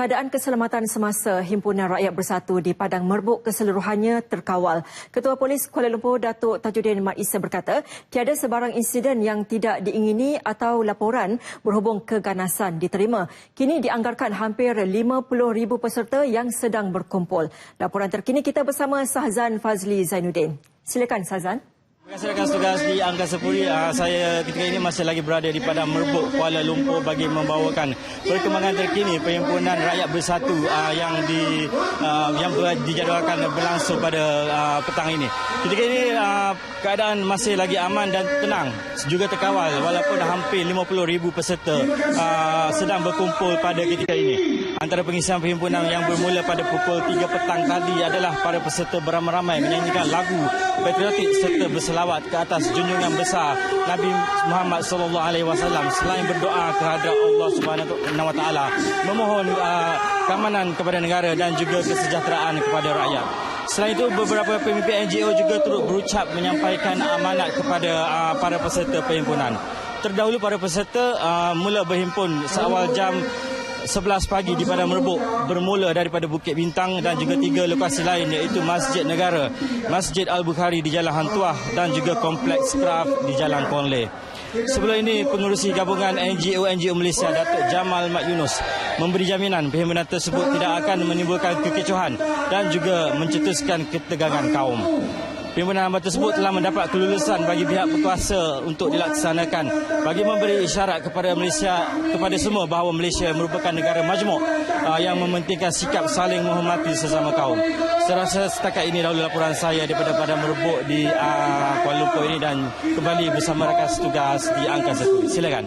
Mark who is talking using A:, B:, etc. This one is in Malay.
A: Keadaan keselamatan semasa Himpunan Rakyat Bersatu di Padang Merbuk keseluruhannya terkawal. Ketua Polis Kuala Lumpur Datuk Tajuddin Mat Isa berkata, tiada sebarang insiden yang tidak diingini atau laporan berhubung keganasan diterima. Kini dianggarkan hampir 50,000 peserta yang sedang berkumpul. Laporan terkini kita bersama Sahzan Fazli Zainuddin. Silakan Sahzan.
B: Kasih rakan tugas di Angka Sepuri. Uh, saya ketika ini masih lagi berada di Padang Merbuk, Kuala Lumpur bagi membawakan perkembangan terkini Perhimpunan Rakyat Bersatu uh, yang di uh, yang dijadualkan berlangsung pada petang ini. Ketika ini keadaan masih lagi aman dan tenang, juga terkawal walaupun hampir 50,000 peserta sedang berkumpul pada ketika ini. Antara pengisian perhimpunan yang bermula pada pukul 3 petang tadi adalah para peserta beramai-ramai menyanyikan lagu patriotik serta berselawat ke atas junjungan besar Nabi Muhammad sallallahu alaihi wasallam selain berdoa kehadrat Allah Subhanahu wa taala memohon uh, keamanan kepada negara dan juga kesejahteraan kepada rakyat. Selain itu beberapa pemimpin NGO juga turut berucap menyampaikan amanat kepada uh, para peserta perhimpunan. Terdahulu para peserta uh, mula berhimpun seawal jam 11 pagi di Padang Merbuk bermula daripada Bukit Bintang dan juga tiga lokasi lain iaitu Masjid Negara, Masjid Al-Bukhari di Jalan Hantuah dan juga Kompleks Craft di Jalan Konle. Sebelum ini, pengurusi gabungan NGO-NGO Malaysia Datuk Jamal Mat Yunus memberi jaminan perhimpunan tersebut tidak akan menimbulkan kekecohan dan juga mencetuskan ketegangan kaum. Perhimpunan hamba tersebut telah mendapat kelulusan bagi pihak berkuasa untuk dilaksanakan bagi memberi isyarat kepada Malaysia kepada semua bahawa Malaysia merupakan negara majmuk uh, yang mementingkan sikap saling menghormati sesama kaum. Saya rasa setakat ini dahulu laporan saya daripada Padang Merbuk di uh, Kuala Lumpur ini dan kembali bersama rakan setugas di Angka Satu. Silakan.